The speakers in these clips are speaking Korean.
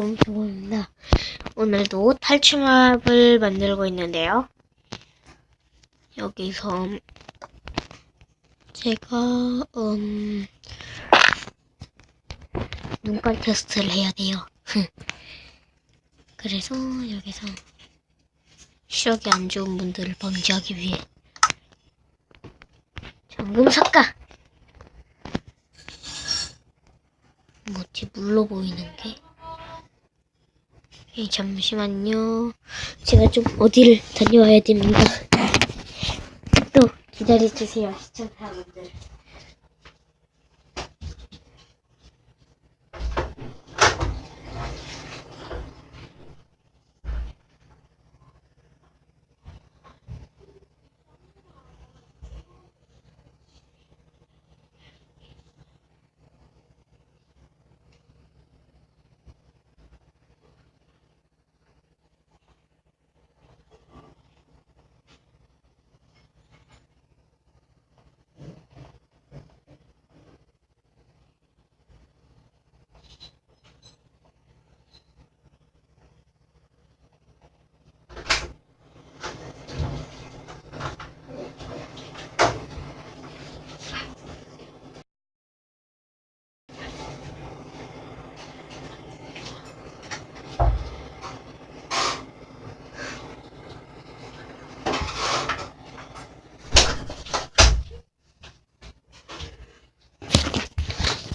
검정입니다. 오늘도 탈출맵을 만들고 있는데요. 여기서 제가 음 눈깔 테스트를 해야 돼요. 그래서 여기서 시력이 안 좋은 분들을 방지하기 위해 잠금 삭가 뭐지 물로 보이는 게 예, 잠시만요. 제가 좀 어디를 다녀와야 됩니다. 또 기다려주세요, 시청자분들.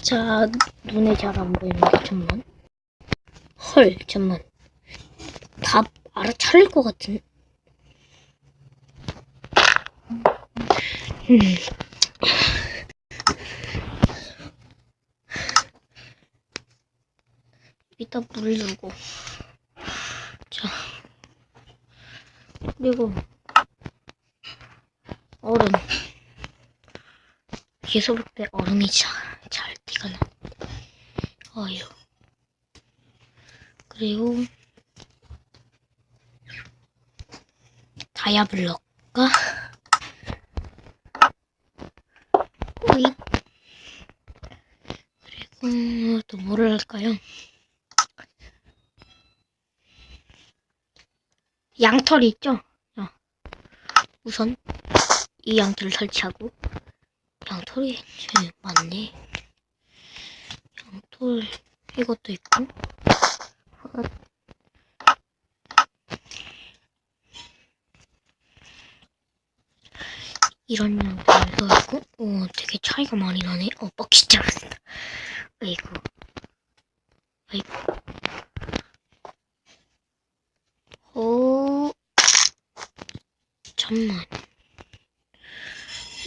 자, 눈에 잘 안 보이는 게 잠만. 헐, 잠만. 다 알아차릴 것 같은. 음. 이따 물 주고. 자. 그리고, 얼음. 계속 때 얼음이 잘, 잘 티가 나. 어휴. 그리고, 다이아블럭과. 그리고, 또 뭐를 할까요? 양털이 있죠? 자, 우선, 이 양털을 설치하고, 양털이 제일 많네. 양털 이것도 있고. 헛. 이런 양털도 있고. 오, 되게 차이가 많이 나네. 어, 뻑시 잡았다. 아이고. 아이고. 오. 잠만.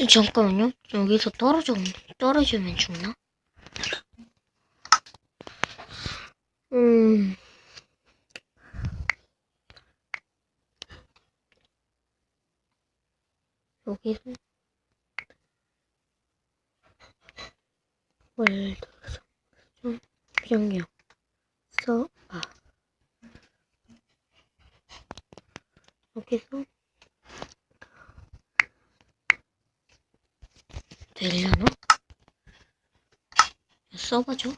잠깐만요. 여기서 떨어져, 떨어지면 죽나? 음. 여기서 월드 좀 병력 써아 여기서 되려나? 써봐줘.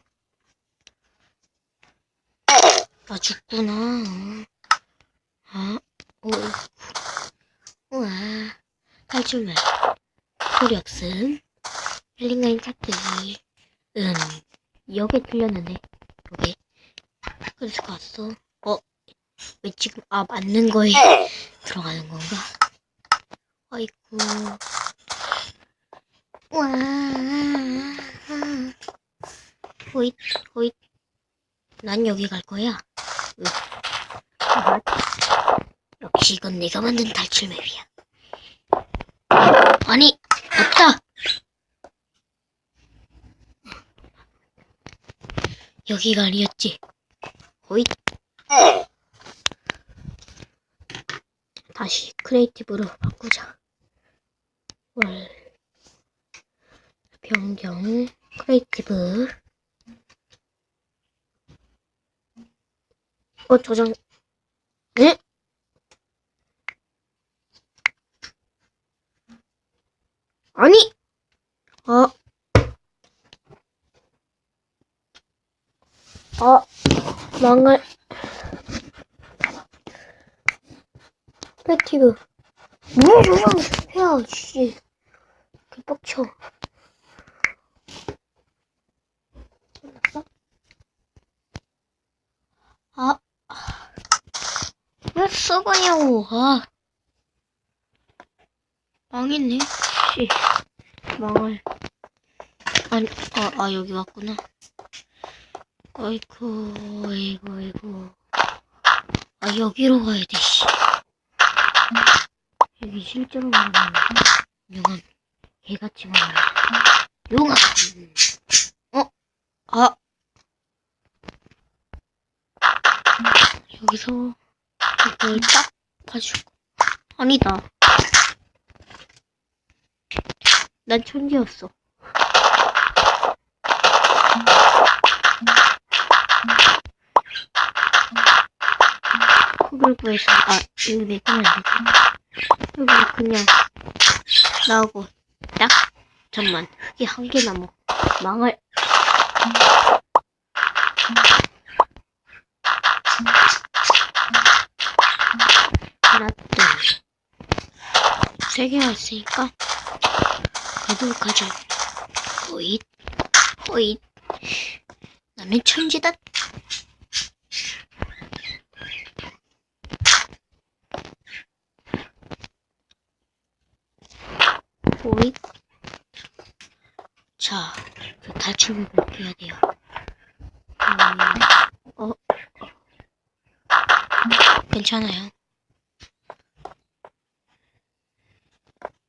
아, 죽구나. 아, 오, 우와. 탈 출말. 소리 없음. 헬링가인 찾기. 음, 여기 틀렸는데. 여기. 그래서 갔어. 어, 왜 지금, 아, 맞는 거에 들어가는 건가? 아이고. 와. 호잇, 호잇. 난 여기 갈 거야. 으. 역시 이건 내가 만든 탈출 맵이야. 아니, 없다. 여기가 아니었지. 호잇. 다시 크리에이티브로 바꾸자. 월. 변경 크리에이티브 어 저장 에? 아니 어 어. 망할. 패티브. 뭐, 뭐야, 야, 씨. 개빡쳐. 아, 왜 썩어냐고, 아. 망했네, 씨. 망할. 아니, 아, 아, 여기 왔구나. 아이고, 아이고, 아이고. 아, 여기로 가야 돼, 씨. 여기 실제로 말하면, 용암, 개같이 말하면, 용암! 어? 아. 여기서, 이걸 딱 봐주고. 아니다. 난 천재였어. 흙을 구해서, 아, 여기 매기면 안 되지. 여기 그냥, 나오고, 딱, 잠만, 흙이 한 개 남어. 망할. 하나, 둘. 세 개가 있으니까, 가도록 하자. 호잇, 호잇. 나는 천재다. 호잇. 자, 그 탈출구를 해야 돼요. 음, 어, 괜찮아요.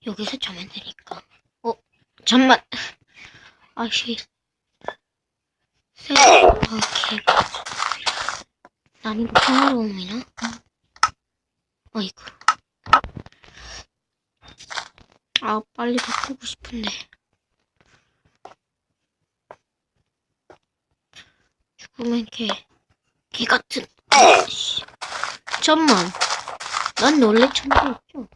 여기서 자면 되니까. 어, 잠만. 아씨. 세, 오케이. 난이도 평화로움이나? 어이구. 아, 빨리 바꾸고 싶은데. 죽으면 개, 개 같은. 아이씨. 잠만. 난 원래 천재였죠.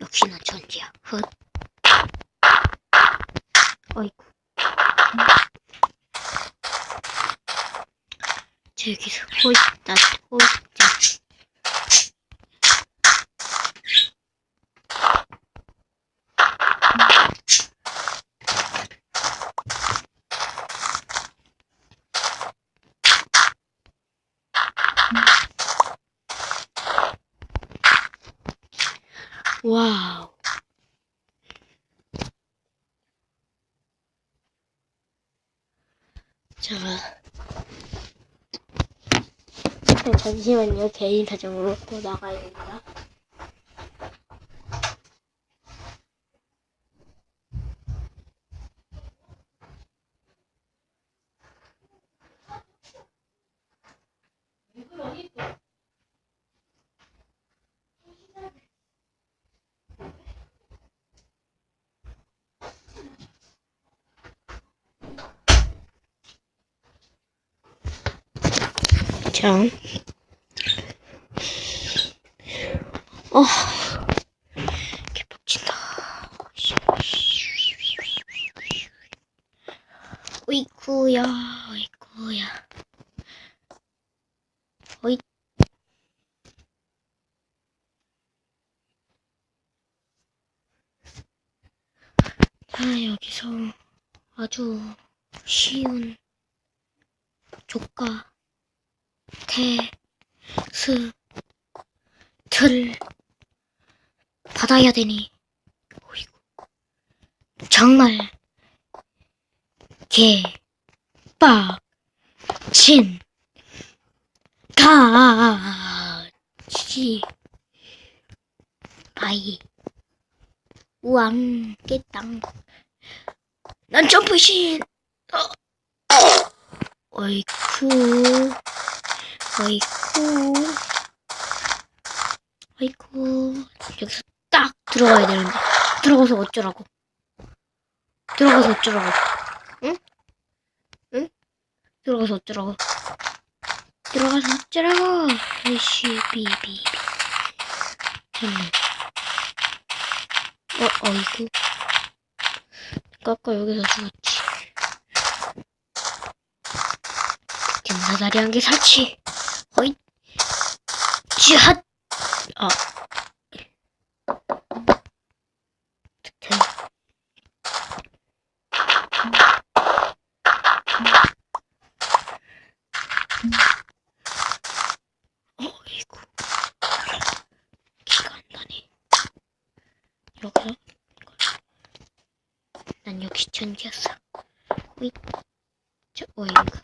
역시나 천재야. 헛. 어이구. 저기서 호있다, 호있다. 와우. 자. 네, 잠시만요. 개인 사정으로 또 나가야 됩니다. 자. 어. 개빡친다. 어이쿠야, 어이쿠야. 어이. 자, 여기서 아주 쉬운 조카 테, 스, 틀, 받아야 되니. 정말, 개, 빡, 친, 가, 치, 바이, 우왕, 깨땅, 난 점프신, 어, 어이쿠. 어이쿠 어이쿠 여기서 딱 들어가야 되는데. 들어가서 어쩌라고? 들어가서 어쩌라고? 응? 응? 들어가서 어쩌라고? 들어가서 어쩌라고? 아이씨 비비 어 어이구 아까 여기서 죽었지. gem사다리 한개 설치 허이. 쥐핫 아 득템 어이구 기가 안 나네 여기서 난 역시 천지였어 오이 저 오이구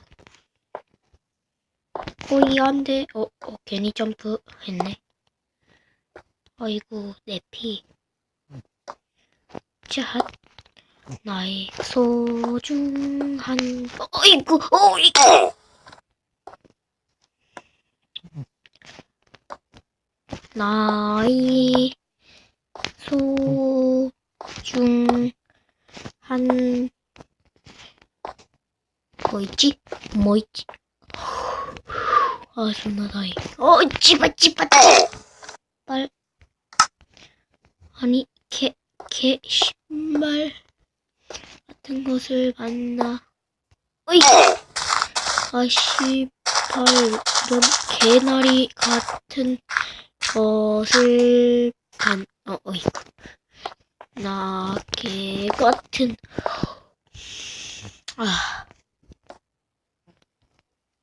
안돼 어, 어 괜히 점프 했네. 어이구 내피. 자 나의 소중한 어이구 어이구 나의 소중한 뭐 있지? 뭐 있지? 아 존나 다이 어 찌바 찌바 빨 아니 개 개 신발 같은 것을 만나 어이 아 씨 발 이런 개나리 같은 것을 반, 어, 어이구. 나개 같은, 아.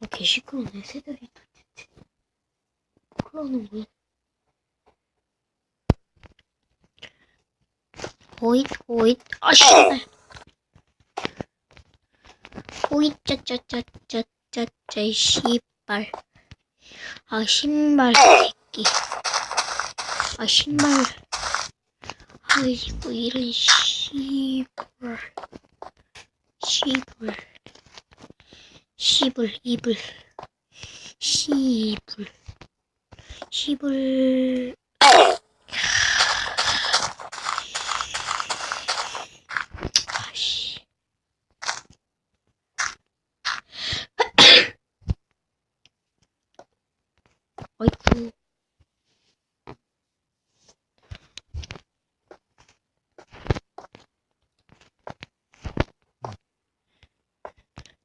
어, 개 시끄러네, 새들이. 그러는 거야. 호잇, 호잇, 아, 씨발. 호잇, 짜짜짜짜짜짜, 이 씨발. 아, 신발, 새끼. 아, 신발. 아이고, 이런 씨불. 씨불. 씨불, 이불. 씨불. 씨불. 아씨. 어이쿠.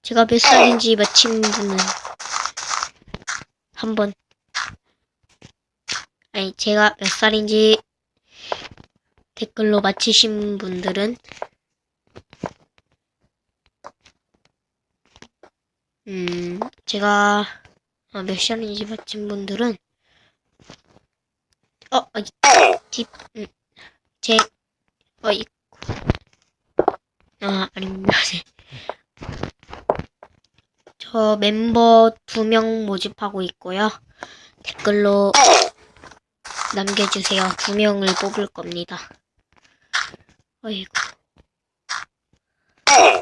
제가 몇 살인지 맞힌 분은 한 번. 아니 제가 몇 살인지 댓글로 맞히신 분들은 음 제가 아, 몇 살인지 맞힌 분들은 어 어이 집제 어 이 아 아닙니다 저 멤버 두 명 모집하고 있고요. 댓글로 남겨주세요. 두 명을 뽑을 겁니다. 어이구.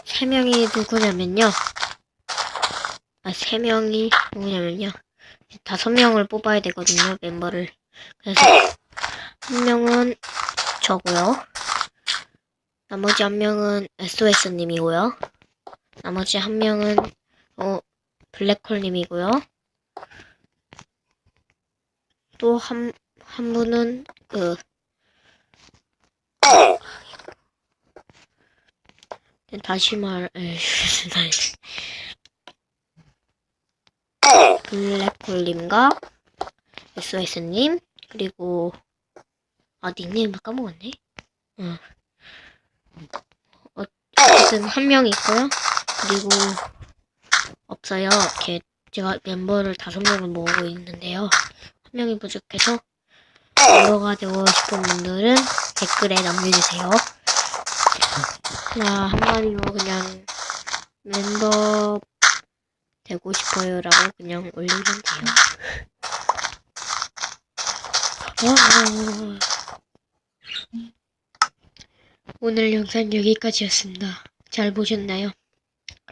세 명이 누구냐면요. 아, 세 명이 누구냐면요. 다섯 명을 뽑아야 되거든요, 멤버를. 그래서, 한 명은 저고요. 나머지 한 명은 SOS님이고요. 나머지 한 명은 어, 블랙홀님이고요. 또 한, 한 분은, 그, 다시 말, 에이, 블랙홀님과 SOS님, 그리고, 아, 닉네임을 까먹었네? 응. 어, 어쨌든 한 명 있고요. 그리고, 없어요. 이렇게 제가 멤버를 다섯 명을 모으고 있는데요. 한 명이 부족해서 멤버가 되고 싶은 분들은 댓글에 남겨주세요. 나 한마디로 그냥 멤버 되고 싶어요라고 그냥 올리면 돼요. 와. 오늘 영상 여기까지였습니다. 잘 보셨나요?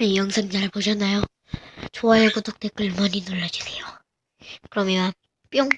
이 영상 잘 보셨나요? 좋아요, 구독, 댓글 많이 눌러주세요. 그러면 뿅!